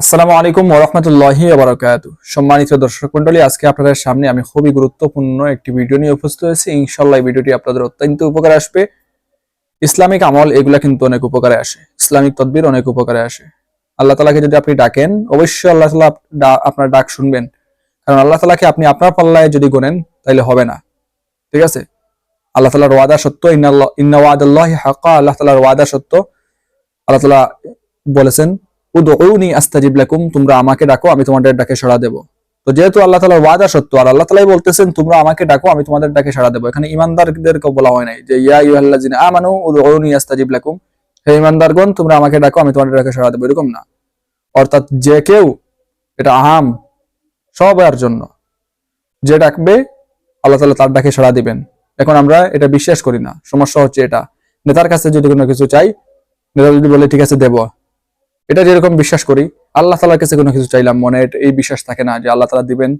আসসালামু আলাইকুম ওরহমতুল্লাহি বারাকাতু সম্মানিত দর্শক মন্ডলী আজকে আপনাদের সামনে আমি খুবই গুরুত্বপূর্ণ একটি ভিডিও নিয়ে উপস্থিত হয়েছি। ইনশাল্লাহ ভিডিওটি আপনাদের অত্যন্ত উপকারে আসবে। ইসলামিক আমল, এগুলা কিন্তু অনেক উপকারে আসে। ইসলামিক তদবির অনেক উপকারে আসে। আল্লাহ তালাকে যদি আপনি ডাকেন, অবশ্যই আল্লাহ তালা আপনার ডাক শুনবেন। কারণ আল্লাহ তালাকে আপনি আপনার পাল্লায় যদি গোনেন তাহলে হবে না। ঠিক আছে? আল্লাহ তালার ওয়াদা সত্য ইন্নাল্লাহ ইন্না ওয়াদাল্লাহি হাক্কা। আল্লাহ তালার ওয়াদা সত্য। আল্লাহ তালা বলেছেন তোমরা আমাকে ডাকো, আমি তোমাদের ডাকে সাড়া দেব। তো যেহেতু আল্লাহ তাআলার ওয়াদা সত্য, আর আল্লাহ তালাই বলতেছেন, তোমরা আমাকে ডাকো, আমি তোমাদের ডাকে সাড়া দেবো। এখানে ইমানদারদেরকে বলা হয় নাই যে, ইয়া আইয়ুহাল্লাযিনা আমানু উদউনি আস্তাজিব লাকুম। হে ইমানদারগণ, তোমরা আমাকে ডাকো, আমি তোমাদের ডাকে সাড়া দেব। এরকম না। অর্থাৎ যে কেউ, এটা আহাম, সবার জন্য। যে ডাকবে, আল্লাহ তাআলা তার ডাকে সাড়া দিবেন। এখন আমরা এটা বিশ্বাস করি না। সমস্যা হচ্ছে এটা। নেতার কাছে যদি কোনো কিছু চাই, নেতা যদি বলে, ঠিক আছে, দেব। এটা যেরকম বিশ্বাস করি, আল্লাহ তালার কাছে কোনো কিছু চাইলাম, মনে এই বিশ্বাস থাকে না যে আল্লাহ তালা দিবেন,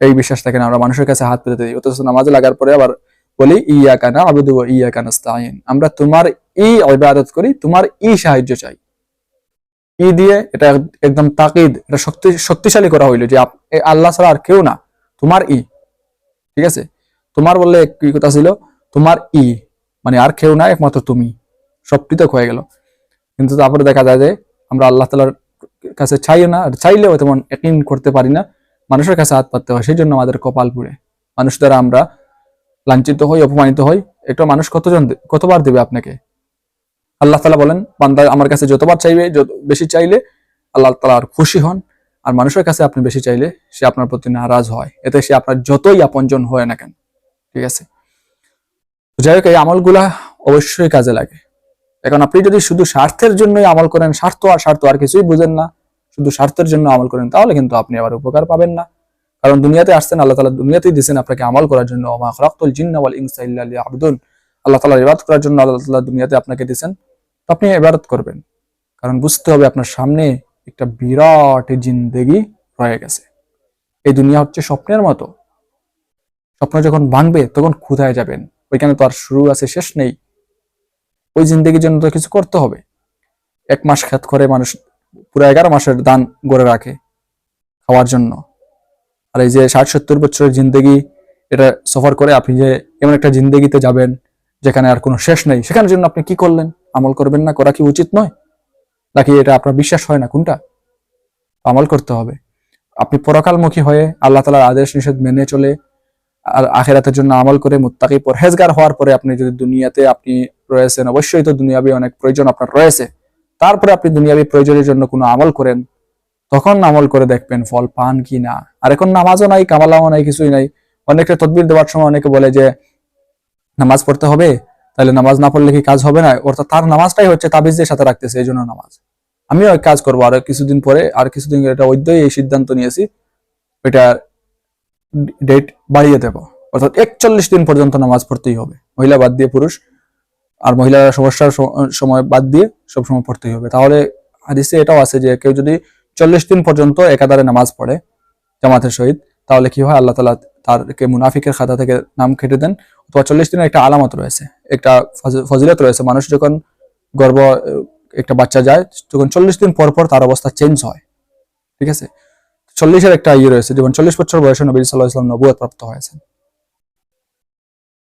এই বিশ্বাস থাকে না। আমরা মানুষের কাছে হাত পেতে দিই, অথচ নামাজে লাগার পরে আবার বলি ইয়া কানা আবেদু ইয়া কানাস্তাইন আমরা তোমার ই ইবাদত করি, তোমার ই সাহায্য চাই। ই দিয়ে এটা একদম তাকিদ, এটা শক্তি, শক্তিশালী করা হইল যে আল্লাহ ছাড়া আর কেউ না, তোমার ই। ঠিক আছে? তোমার বললে কি কথা ছিল? তোমার ই মানে আর কেউ না, একমাত্র তুমি। সব পৃথক হয়ে গেল। কিন্তু তারপরে দেখা যায় যে আমরা আল্লাহ তালার কাছে চাইও না, আর চাইলেও তেমন একদিন করতে পারি না। মানুষের কাছে হাত পাততে হয় সেই জন্য আমাদের কপাল পুড়ে। মানুষ দ্বারা আমরা লাঞ্ছিত হই, অপমানিত হই। এটা মানুষ কতজন কতবার দেবে আপনাকে? আল্লাহ তালা বলেন, বান্দা আমার কাছে যতবার চাইবে, যত বেশি চাইলে আল্লাহ তালা আর খুশি হন। আর মানুষের কাছে আপনি বেশি চাইলে সে আপনার প্রতি নারাজ হয়। এতে সে আপনার যতই আপনজন হয় না কেন। ঠিক আছে? যাই হোক, এই আমলগুলা অবশ্যই কাজে লাগে। এখন আপনি যদি শুধু স্বার্থের জন্যই আমল করেন, স্বার্থ আর স্বার্থ আর কিছুই বুঝেন না, শুধু স্বার্থের জন্য আমল করেন, তাহলে কিন্তু আপনি আবার উপকার পাবেন না। কারণ দুনিয়াতে আসছেন, আল্লাহ তালা দুনিয়াতেই দিয়েছেন আপনাকে আমল করার জন্য। লিয়াবুদুন। আল্লাহ তালা ইবাদত করার জন্য আল্লাহ তালা দুনিয়াতে আপনাকে দিচ্ছেন আপনি ইবাদত করবেন। কারণ বুঝতে হবে আপনার সামনে একটা বিরাট জিন্দেগি রয়ে গেছে। এই দুনিয়া হচ্ছে স্বপ্নের মতো। স্বপ্ন যখন ভাঙবে তখন কোথায় যাবেন। ওইখানে তো আর শুরু আছে, শেষ নেই। ওই জিন্দগির জন্য তো কিছু করতে হবে। এক মাস খেত করে মানুষ পুরো এগারো মাসের দান গড়ে রাখে খাওয়ার জন্য। আর এই যে ষাট সত্তর বছরের জিন্দগি এটা সফর করে আপনি যে এমন একটা জিন্দগিতে যাবেন যেখানে আর কোনো শেষ নেই, সেখানের জন্য আপনি কি করলেন? আমল করবেন না? করা কি উচিত নয়? নাকি এটা আপনার বিশ্বাস হয় না? কোনটা? আমল করতে হবে। আপনি পরকালমুখী হয়ে আল্লাহ তালার আদেশ নিষেধ মেনে চলে আর আখেরাতের জন্য আমল করে মুত্তাকি পরহেজগার হওয়ার পরে আপনি যদি দুনিয়াতে আপনি রয়েছেন, অবশ্যই তো দুনিয়াবি অনেক প্রয়োজন আপনার রয়েছে। তারপরে আপনি দুনিয়াবি প্রয়োজনের জন্য কোনো আমল করেন, তখন আমল করে দেখবেন ফল পান কি না। আর এখন নামাজও নাই, কামালাও নাই, কিছুই নাই। অনেকে তদবির দেওয়ার সময় অনেকে বলে যে, নামাজ পড়তে হবে? তাহলে নামাজ না পড়লে কি কাজ হবে না? অর্থাৎ তার নামাজটাই হচ্ছে তাবিজদের সাথে রাখতেছে, এই জন্য নামাজ। আমিও এক কাজ করব, আর কিছুদিন পরে, আর কিছুদিন এটা বৈধই এই সিদ্ধান্ত নিয়েছি, এটা ডেট বাড়িয়ে দেব। অর্থাৎ একচল্লিশ দিন পর্যন্ত নামাজ পড়তেই হবে। মহিলা বাদ দিয়ে পুরুষ আর মহিলারা সমস্যার সময় বাদ দিয়ে সব সময় পড়তেই হবে। তাহলে হাদিসে এটাও আছে যে কেউ যদি চল্লিশ দিন পর্যন্ত একাধারে নামাজ পড়ে জামাতের সহিত, তাহলে কি হয়? আল্লাহ তালা তারকে মুনাফিকের খাতা থেকে নাম কেটে দেন। অথবা চল্লিশ দিনের একটা আলামত রয়েছে, একটা ফজ- ফজিলত রয়েছে। মানুষ যখন গর্ব, একটা বাচ্চা যায় তখন চল্লিশ দিন পর পর তার অবস্থা চেঞ্জ হয়। ঠিক আছে? চল্লিশের একটা ইয়ে রয়েছে, যেমন চল্লিশ বছর বয়সে নবী সাল্লাহ ইসলাম নবুয় প্রাপ্ত হয়েছেন।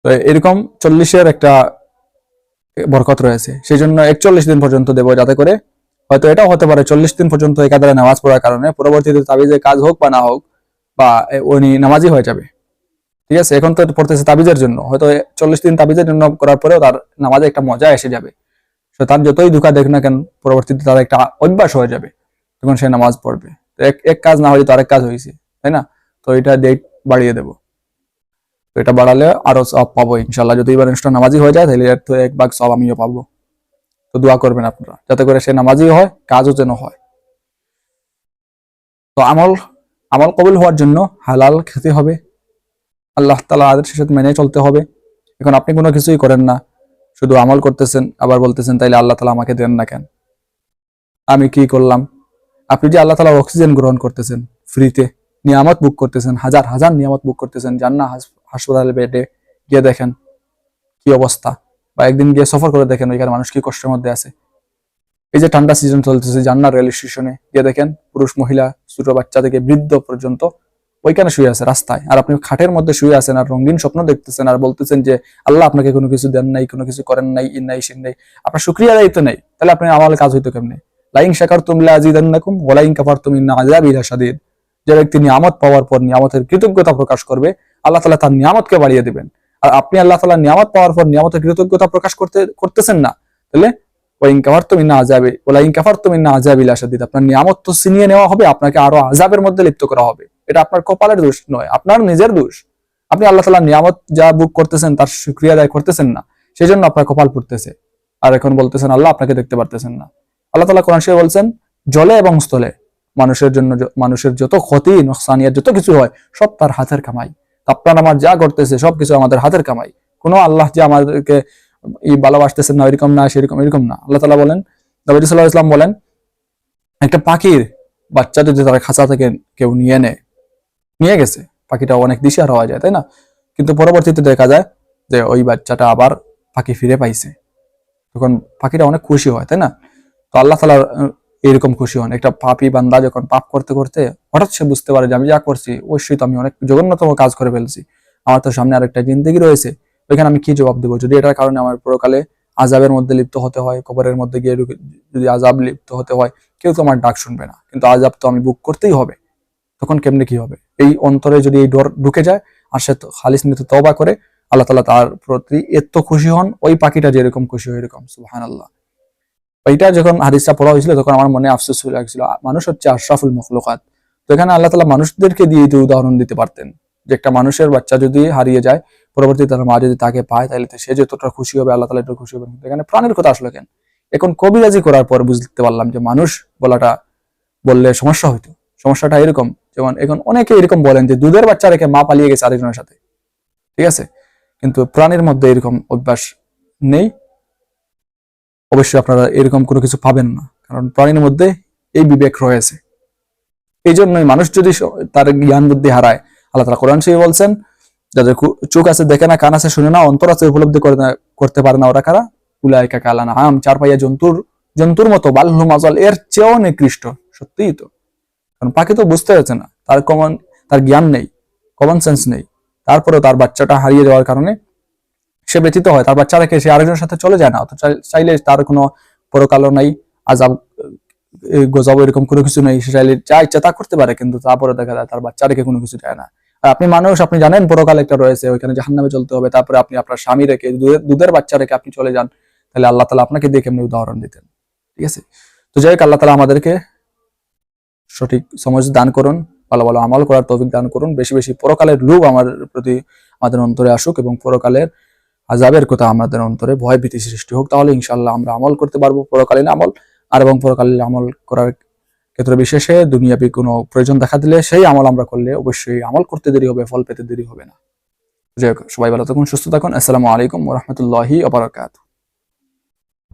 তো এরকম চল্লিশের একটা বরকত রয়েছে। সেই জন্য একচল্লিশ দিন পর্যন্ত দেবো যাতে করে হয়তো এটাও হতে পারে চল্লিশ দিন পর্যন্ত একাধারে নামাজ পড়ার কারণে পরবর্তীতে তাবিজে কাজ হোক বা না হোক, বা উনি নামাজি হয়ে যাবে। ঠিক আছে? এখন তো পড়তেছে তাবিজের জন্য। হয়তো চল্লিশ দিন তাবিজের জন্য করার পরেও তার নামাজে একটা মজা এসে যাবে। তো তার যতই দুঃখা দেখ না কেন, পরবর্তীতে তার একটা অভ্যাস হয়ে যাবে তখন সে নামাজ পড়বে। এক এক কাজ না হলে তো আরেক কাজ হয়েছে, তাই না? তো এটা ডেট বাড়িয়ে দেবো। এটা বাড়ালে আরও সব পাবো ইনশাল্লাহ যদি এবার অনুষ্ঠান নামাজি হয়ে যায়, তাহলে এর তো এক ভাগ সব আমিও পাবো। তো দোয়া করবেন আপনারা, যাতে করে সে নামাজি হয়, কাজও যেন হয়। তো আমল আমল কবুল হওয়ার জন্য হালাল খেতে হবে। আল্লাহ তালা আদেশের সাথে মেনে চলতে হবে। এখন আপনি কোনো কিছুই করেন না, শুধু আমল করতেছেন, আবার বলতেছেন, তাইলে আল্লাহ তালা আমাকে দেন না কেন? আমি কি করলাম? আপনি যে আল্লাহ তালা অক্সিজেন গ্রহণ করতেছেন ফ্রিতে নিয়ামত বুক করতেছেন, হাজার হাজার নিয়ামত বুক করতেছেন যান না হাসপাতালে বেডে গিয়ে দেখেন কি অবস্থা বা একদিন গিয়ে সফর করে দেখেন ওইখানে মানুষ কি কষ্টের মধ্যে আছে। এই যে ঠান্ডা সিজন চলতেছে যান রেল স্টেশনে গিয়ে দেখেন পুরুষ, মহিলা, ছোট বাচ্চা থেকে বৃদ্ধ পর্যন্ত ওইখানে শুয়ে আছে রাস্তায়। আর আপনি খাটের মধ্যে শুয়ে আছেন আর রঙিন স্বপ্ন দেখতেছেন আর বলতেছেন যে, আল্লাহ আপনাকে কোনো কিছু দেন নাই, কোনো কিছু করেন নাই, ইন নাই, সিন নাই। আপনার শুক্রিয়া দায়িত্ব নেই। তাহলে আপনি আমার কাজ হইতো কেমনে? লাইং শাকার তুমি আজিদান্নাকুম ওয়ালাইং কাফার তুমি নাযাবি শাদীদ। যে ব্যক্তি নিয়ামত পাওয়ার পর নিয়ামতের কৃতজ্ঞতা প্রকাশ করবে, আল্লাহ তালা তার নিয়ামতকে বাড়িয়ে দিবেন। আর আপনি আল্লাহ তালা নিয়ামত পাওয়ার পর নিয়ামতের কৃতজ্ঞতা প্রকাশ করতে, করতেছেন না, তাহলে ওয়াইং কাফার তুমি না আজাবে ওলাইং কাফার তুমি না আপনার নিয়ামত তো ছিনিয়ে নেওয়া হবে, আপনাকে আরও আজাবের মধ্যে লিপ্ত করা হবে। এটা আপনার কপালের দোষ নয়, আপনার নিজের দোষ। আপনি আল্লাহ তালা নিয়ামত যা বুক করতেছেন, তার সুক্রিয়া আদায় করতেছেন না সেই জন্য আপনার কপাল পড়তেছে। আর এখন বলতেছেন, আল্লাহ আপনাকে দেখতে পারতেছেন না। আল্লাহ তালা কোরআন বলছেন, জলে এবং স্থলে। মানুষের জন্য মানুষের যত ক্ষতি, নোকসানিয়ার যত কিছু হয়, সব তার হাতের কামাই। আপনার আমার যা করতেছে সবকিছু আমাদের হাতের কামাই। কোনো আল্লাহ যে আমাদেরকে এই ভালোবাসতেছেন না এরকম না, সেরকম, এরকম না। আল্লাহ তালা বলেন, নবী সাল্লাহ ইসলাম বলেন, একটা পাখির বাচ্চা যদি তারা খাঁচা থেকে কেউ নিয়ে নেয়, নিয়ে গেছে, পাখিটা অনেক দিশার হওয়া যায়, তাই না? কিন্তু পরবর্তীতে দেখা যায় যে ওই বাচ্চাটা আবার পাখি ফিরে পাইছে। তখন পাখিটা অনেক খুশি হয়, তাই না? তো আল্লাহ তালা এরকম খুশি হন। একটা পাপি বান্দা যখন পাপ করতে করতে হঠাৎ সে বুঝতে পারে যে আমি যা করছি, অবশ্যই তো আমি অনেক জঘন্যতম কাজ করে ফেলছি। আমার তো সামনে আরেকটা জিন্দগি রয়েছে। ওইখানে আমি কি জবাব দেবো? যদি এটার কারণে আমার পরকালে আজাবের মধ্যে লিপ্ত হতে হয়, কবরের মধ্যে গিয়ে যদি আজাব লিপ্ত হতে হয়, কেউ তো আমার ডাক শুনবে না। কিন্তু আজাব তো আমি বুক করতেই হবে। তখন কেমনে কি হবে? এই অন্তরে যদি এই ডর ঢুকে যায় আর সে তো খালিস নিতে তবা করে, আল্লাহ তালা তার প্রতি এত খুশি হন, ওই পাখিটা যেরকম খুশি হয় এরকম। সুহান আল্লাহ ওইটা যখন হাদিসটা পড়া হয়েছিল, তখন আমার মনে আফসোস হয়ে লাগছিল মানুষ হচ্ছে আশরাফুল মখলুকাত। তো এখানে আল্লাহ তালা মানুষদেরকে দিয়ে এই উদাহরণ দিতে পারতেন, যে একটা মানুষের বাচ্চা যদি হারিয়ে যায় পরবর্তীতে তার মা যদি তাকে পায়, তাহলে সে যতটা খুশি হবে, আল্লাহ তালা একটু খুশি হবে। এখানে প্রাণের কথা আসলো কেন? এখন কবিরাজি করার পর বুঝতে পারলাম যে মানুষ বলাটা বললে সমস্যা হইতো। সমস্যাটা এরকম, যেমন এখন অনেকে এরকম বলেন যে দুধের বাচ্চা রেখে মা পালিয়ে গেছে আরেকজনের সাথে। ঠিক আছে? কিন্তু প্রাণের মধ্যে এরকম অভ্যাস নেই। অবশ্যই আপনারা এরকম কোনো কিছু পাবেন না। কারণ প্রাণীর মধ্যে এই বিবেক রয়েছে। এই জন্যই মানুষ যদি তার জ্ঞান বুদ্ধি হারায়, আল্লাহ তালা কোরআন শরীফে বলছেন, যাদের চোখ আছে দেখে না, কান আছে শুনে না, অন্তর আছে উপলব্ধি করে না, করতে পারে না, ওরা কারা? উলায়কা কালানা আম চার পাইয়া জন্তুর জন্তুর মতো বাল্য মাজল, এর চেয়েও নিকৃষ্ট, সত্যিই তো। কারণ পাখি তো বুঝতে পারছে না, তার কমন তার জ্ঞান নেই কমন সেন্স নেই। তারপরেও তার বাচ্চাটা হারিয়ে যাওয়ার কারণে সে ব্যথিত হয়। তার বাচ্চা রেখে সে আরেকজনের সাথে চলে যায় না। অথচ চাইলে তার কোনো পরকালও নাই, আজাব গজব এরকম কোনো কিছু নেই। সে চাইলে যা ইচ্ছা তা করতে পারে, কিন্তু তারপরে দেখা যায় তার বাচ্চা রেখে কোনো কিছু যায় না। আর আপনি মানুষ, আপনি জানেন পরকাল একটা রয়েছে, ওইখানে জাহান্নামে চলতে হবে। তারপরে আপনি আপনার স্বামী রেখে, দুধের- বাচ্চা রেখে আপনি চলে যান, তাহলে আল্লাহ তালা আপনাকে দিয়ে কেমনি উদাহরণ দিতেন। ঠিক আছে? তো যাই হোক, আল্লাহ তালা আমাদেরকে সঠিক সমজ দান করুন, ভালো ভালো আমল করার তৌফিক দান করুন। বেশি বেশি পরকালের লোভ আমার প্রতি আমাদের অন্তরে আসুক এবং পরকালের আজাবের কথা আমাদের অন্তরে ভয় ভীতি সৃষ্টি হোক, তাহলে ইনশাল্লাহ আমরা আমল করতে পারব পরকালীন আমল। আর এবং পরকালীন আমল করার ক্ষেত্রে বিশেষে দুনিয়াবি কোনো প্রয়োজন দেখা দিলে সেই আমল আমরা করলে অবশ্যই আমল করতে দেরি হবে, ফল পেতে দেরি হবে না। যাই হোক, সবাই ভালো থাকুন, সুস্থ থাকুন। আসসালামু আলাইকুম রহমতুল্লাহি আবরাকাত